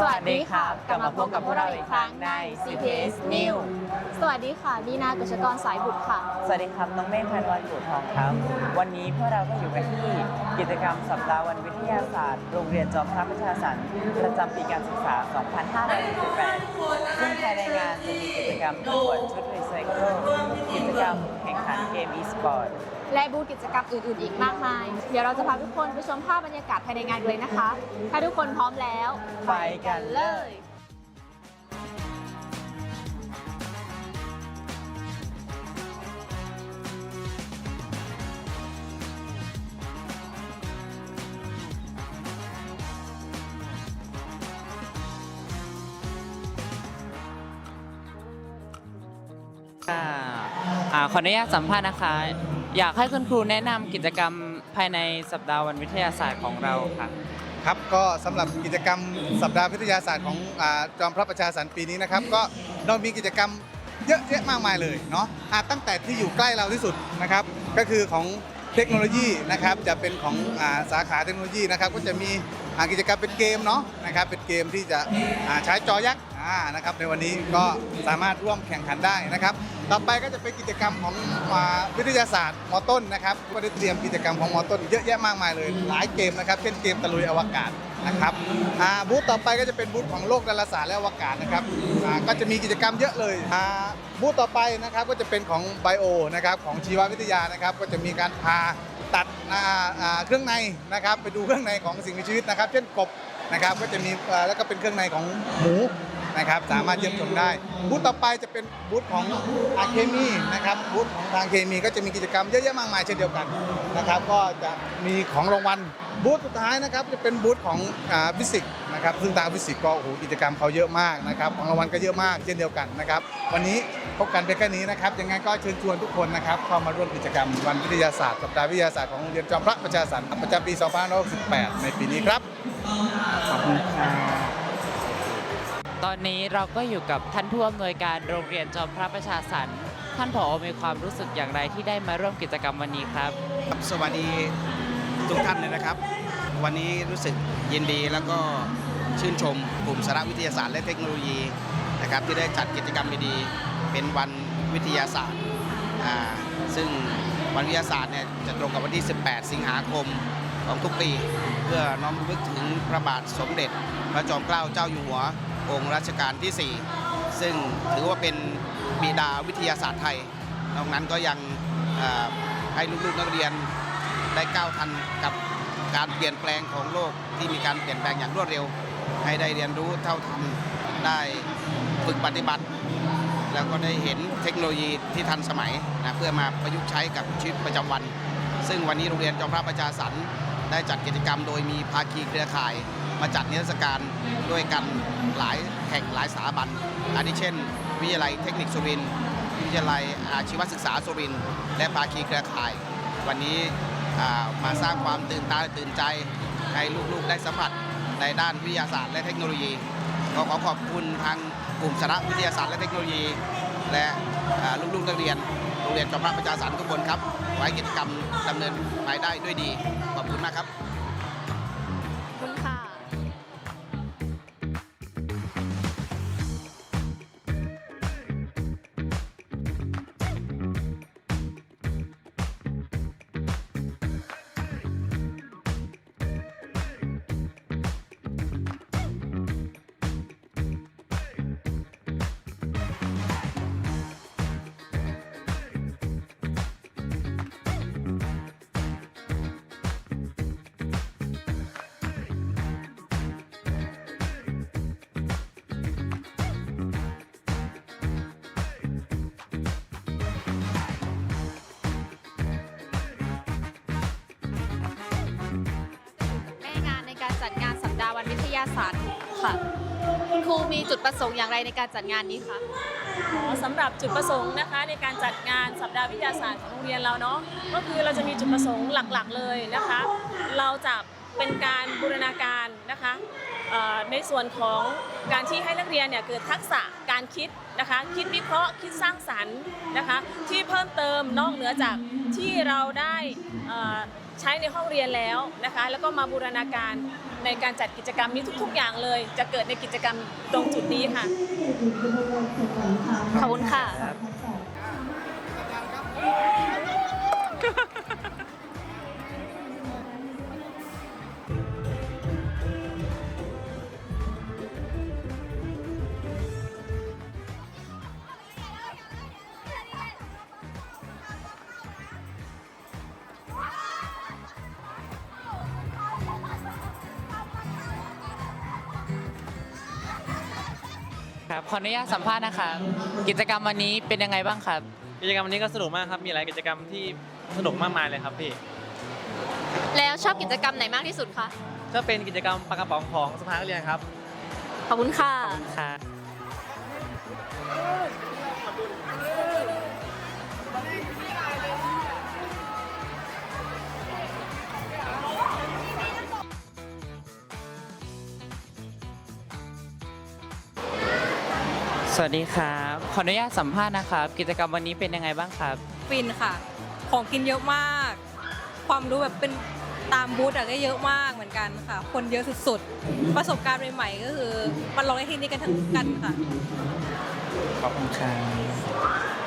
สวัสดีค่ะกลับมาพบกับพวกเราอีกครั้งใน CPS New สวัสดีค่ะดีนากฤษกรสายบุตรค่ะ สวัสดีครับ น้องเมฆพันวันบุตรทองครับ วันนี้พวกเราก็อยู่กันที่กิจกรรมสัปดาห์วันวิทยาศาสตร์ โรงเรียนจอมพระประชาสรรค์ประจำปีการศึกษา 2568ซึ่งภายในงานจะมีกิจกรรมประกวดชุดรีไซเคิลกิจกรรมแข่งขันเกม e-sport และบูธกิจกรรมอื่นๆ อีกมากมาย เดี๋ยวเราจะพาทุกคนไปชมภาพบรรยากาศภายในงานเลยนะคะ ถ้าทุกคนพร้อมแล้ว ไปกันเลยอ่าอ่าขออนุญาตสัมภาษณ์นะคะ อยากให้คุณครูแนะนำกิจกรรมภายในสัปดาห์วันวิทยาศาสตร์ของเราค่ะ ครับก็สำหรับกิจกรรมสัปดาห์วิทยาศาสตร์ของอาจอมพระประชาสรรค์ปีนี้นะครับ ก็เรามีกิจกรรมเยอะแยะมากมายเลยเนาะอะตั้งแต่ที่อยู่ใกล้เราที่สุดนะครับ ก็คือของเทคโนโลยีนะครับ จะเป็นของอาสาขาเทคโนโลยีนะครับ ก็จะมีอ่ากิจกรรมเป็นเกมเนาะนะครับ เป็นเกมที่จะอ่าใช้จอยักษ์อ่านะครับ ในวันนี้ก็สามารถร่วมแข่งขันได้นะครับ ต่อไปก็จะเป็นกิจกรรมของวิทยาศาสตร์มอต้นนะครับก็ได้เตรียมกิจกรรมของมอต้น เยอะแยะมากมายเลยหลายเกมนะครับเช่นเกมตะลุยอวกาศนะครับบูธต่อไปก็จะเป็นบูธของโลกดาราศาสตร์และอวกาศนะครับก็จะมีกิจกรรมเยอะเลยบูธต่อไปนะครับก็จะเป็นของไบโอนะครับของชีววิทยานะครับก็จะมีการพาตัดเครื่องในนะครับไปดูเครื่องในของสิ่งมีชีวิตนะครับ เช่นกบนะครับก็จะมีแล้วก็เป็นเครื่องในของหมู นะครับสามารถเยี่ยมชมได้บูธต่อไปจะเป็นบูธของอาเคมีนะครับบูธของทางเคมีก็จะมีกิจกรรมเยอะแยะมากมายเช่นเดียวกันนะครับ ก็จะมีของรางวัลบูธสุดท้ายนะครับจะเป็นบูธของฟิสิกส์นะครับซึ่งทางฟิสิกส์ก็โอ้โหกิจกรรมเขาเยอะมากนะครับของรางวัลก็เยอะมากเช่นเดียวกันนะครับ วันนี้พบกันเพียงแค่นี้นะครับยังไงก็เชิญชวนทุกคนนะครับเข้ามาร่วมกิจกรรมวันวิทยาศาสตร์สัปดาห์วิทยาศาสตร์ของโรงเรียนจอมพระประชาสรรค์ประจำปี 2568 ในปีนี้ครับขอบคุณค่ะ ตอนนี้เราก็อยู่กับท่านผู้อำนวยการโรงเรียนจอมพระประชาสรรค์ท่านผอมีความรู้สึกอย่างไรที่ได้มาร่วมกิจกรรมวันนี้ครับ ครับสวัสดีทุกท่านเลยนะครับ วันนี้รู้สึกยินดีแล้วก็ชื่นชมกลุ่มสารวิทยาศาสตร์และเทคโนโลยีนะครับที่ได้จัดกิจกรรมดีๆเป็นวันวิทยาศาสตร์อ่าซึ่งวันวิทยาศาสตร์เนี่ยจะตรงกับวันที่ 18 สิงหาคมของทุกปี เพื่อน้อมรำลึกถึงพระบาทสมเด็จ พระจอมเกล้าเจ้าอยู่หัว องค์รัชกาลที่ 4 ซึ่งถือว่าเป็นบิดาวิทยาศาสตร์ไทยนอกนั้นก็ยังให้ลูกๆนักเรียนได้ก้าวทันกับการเปลี่ยนแปลงของโลกที่มีการเปลี่ยนแปลงอย่างรวดเร็ว ให้ได้เรียนรู้เท่าทันได้ฝึกปฏิบัติ แล้วก็ได้เห็นเทคโนโลยีที่ทันสมัยนะเพื่อมาประยุกต์ใช้กับชีวิตประจำวัน ซึ่งวันนี้โรงเรียนจอมพระประชาสรรได้จัดกิจกรรมโดยมีภาคีเครือข่าย มาจัดนิทรรศการด้วยกันหลายแห่งหลายสถาบันอาทิเช่น วิทยาลัยเทคนิคสุรินทร์วิทยาลัยอาชีวศึกษาสุรินทร์และภาคีเครือข่าย วันนี้มาสร้างความตื่นตาตื่นใจให้ลูกๆได้สัมผัสในด้านวิทยาศาสตร์และเทคโนโลยีก็ขอขอบคุณทางกลุ่มสาระวิทยาศาสตร์และเทคโนโลยี และลูกๆนักเรียนโรงเรียนจอมพระประชาสรรทุกคนครับขอให้กิจกรรมดำเนินไปได้ด้วยดี ขอบคุณมากครับ ยาศาสตร์ค่ะ คุณครูมีจุดประสงค์อย่างไรในการจัดงานนี้คะ อ๋อสำหรับจุดประสงค์นะคะในการจัดงานสัปดาห์วิทยาศาสตร์ของโรงเรียนเราเนาะก็คือเราจะมีจุดประสงค์หลักๆเลยนะคะ เราจะเป็นการบูรณาการนะคะเอ่อในส่วนของการที่ให้นักเรียนเนี่ยเกิดทักษะการคิดนะคะคิดวิเคราะห์คิดสร้างสรรค์นะคะที่เพิ่มเติมนอกเหนือจากที่เราได้เอ่อ ใช้ในห้องเรียนแล้วนะคะ แล้วก็มาบูรณาการในการจัดกิจกรรมนี้ทุก ๆ อย่างเลย จะเกิดในกิจกรรมตรงจุดนี้ค่ะ ขอบคุณค่ะ ครับ ขออนุญาตสัมภาษณ์นะคะ กิจกรรมวันนี้เป็นยังไงบ้างครับ กิจกรรมวันนี้ก็สนุกมากครับ มีหลายกิจกรรมที่สนุกมากมายเลยครับพี่ แล้วชอบกิจกรรมไหนมากที่สุดคะ ก็เป็นกิจกรรมปากกระป๋องของสภานักเรียนครับ ขอบคุณค่ะ ค่ะ สวัสดีครับ ขออนุญาตสัมภาษณ์นะครับ กิจกรรมวันนี้เป็นยังไงบ้างครับ ฟินค่ะ ของกินเยอะมาก ความรู้แบบเป็นตามบูธอะก็เยอะมากเหมือนกันค่ะ คนเยอะสุดๆ ประสบการณ์ใหม่ๆ ก็คือมันลองได้ที่นี่กันทั้งกันค่ะ ขอบคุณครับ